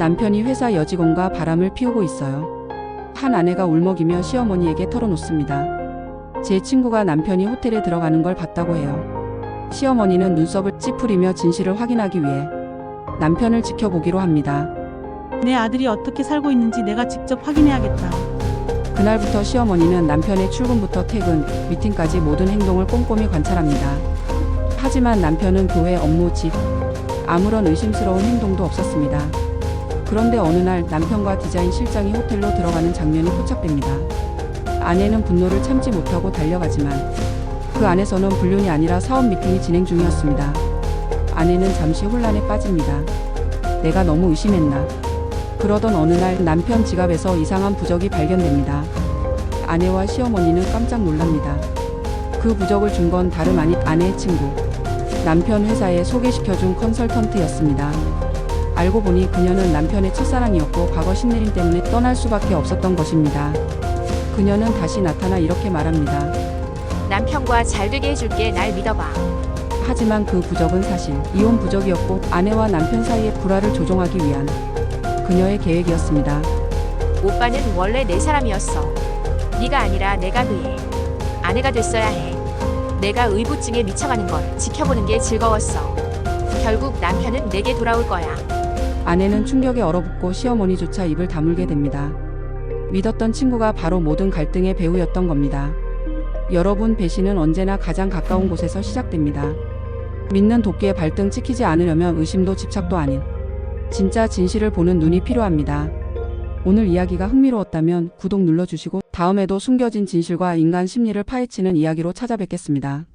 남편이 회사 여직원과 바람을 피우고 있어요. 한 아내가 울먹이며 시어머니에게 털어놓습니다. 제 친구가 남편이 호텔에 들어가는 걸 봤다고 해요. 시어머니는 눈썹을 찌푸리며 진실을 확인하기 위해 남편을 지켜보기로 합니다. 내 아들이 어떻게 살고 있는지 내가 직접 확인해야겠다. 그날부터 시어머니는 남편의 출근부터 퇴근, 미팅까지 모든 행동을 꼼꼼히 관찰합니다. 하지만 남편은 교회 업무 집, 아무런 의심스러운 행동도 없었습니다. 그런데 어느 날 남편과 디자인 실장이 호텔로 들어가는 장면이 포착됩니다. 아내는 분노를 참지 못하고 달려가지만 그 안에서는 불륜이 아니라 사업 미팅이 진행 중이었습니다. 아내는 잠시 혼란에 빠집니다. 내가 너무 의심했나? 그러던 어느 날 남편 지갑에서 이상한 부적이 발견됩니다. 아내와 시어머니는 깜짝 놀랍니다. 그 부적을 준 건 다름 아닌 아내의 친구. 남편 회사에 소개시켜준 컨설턴트였습니다. 알고 보니 그녀는 남편의 첫사랑이었고 과거 신내림 때문에 떠날 수밖에 없었던 것입니다. 그녀는 다시 나타나 이렇게 말합니다. 남편과 잘 되게 해줄게 날 믿어봐. 하지만 그 부적은 사실 이혼 부적이었고 아내와 남편 사이의 불화를 조종하기 위한 그녀의 계획이었습니다. 오빠는 원래 내 사람이었어. 네가 아니라 내가 그의 아내가 됐어야 해. 내가 의부증에 미쳐가는 걸 지켜보는 게 즐거웠어. 결국 남편은 내게 돌아올 거야. 아내는 충격에 얼어붙고 시어머니조차 입을 다물게 됩니다. 믿었던 친구가 바로 모든 갈등의 배후였던 겁니다. 여러분 배신은 언제나 가장 가까운 곳에서 시작됩니다. 믿는 도끼에 발등 찍히지 않으려면 의심도 집착도 아닌 진짜 진실을 보는 눈이 필요합니다. 오늘 이야기가 흥미로웠다면 구독 눌러주시고 다음에도 숨겨진 진실과 인간 심리를 파헤치는 이야기로 찾아뵙겠습니다.